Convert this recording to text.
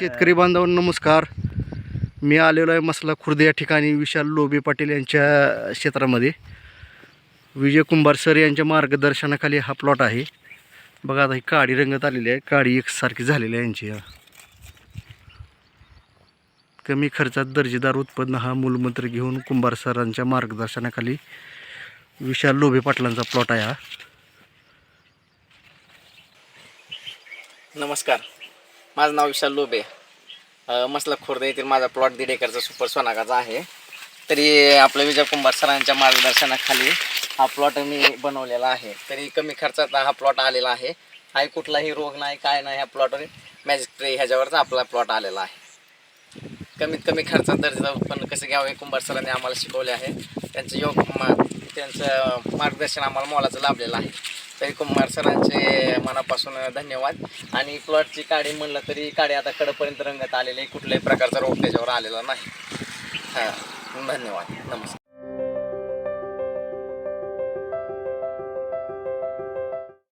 शेतकरी बांधवांनो नमस्कार. मी आलेलो आहे मसला खुर्द या ठिकाणी विशाल लोबे पाटील यांच्या क्षेत्रामध्ये. विजय कुंभार सर यांच्या मार्गदर्शनाखाली हा प्लॉट आहे. बघा आता ही काडी रंगत आलेली आहे. काडी एकसारखी झालेली आहे यांची. कमी खर्चात दर्जेदार उत्पन्न हा मूलमंत्र घेऊन कुंभार सरांच्या मार्गदर्शनाखाली विशाल लोबे पाटलांचा प्लॉट आहे हा. नमस्कार. माझं नाव विशाल लोबे. मसला खुर्द येथील माझा प्लॉट दीड एकरचा सुपर सोनागाचा आहे. तरी आपल्या विजय कुंभार सरांच्या मार्गदर्शनाखाली हा प्लॉट मी बनवलेला आहे. तरी कमी खर्चात हा प्लॉट आलेला आहे. हा कुठलाही रोग नाही काय नाही ह्या प्लॉटवर मॅजिक ट्रे ह्याच्यावरचा आपला प्लॉट आलेला आहे. कमीत कमी खर्चात दर्जाचं उत्पन्न कसं घ्यावं हे कुंभार सरांनी आम्हाला शिकवले आहे. त्यांचं योग मा त्यांचं मार्गदर्शन आम्हाला मोलाचं लाभलेलं आहे. तरी कुंभार सरांचे मनापासून धन्यवाद. आणि प्लॉटची काडी म्हणलं तरी काडी आता कडपर्यंत रंगत आलेली आहे. कुठल्याही प्रकारचा रोग त्याच्यावर आलेला नाही. हां धन्यवाद. नमस्कार.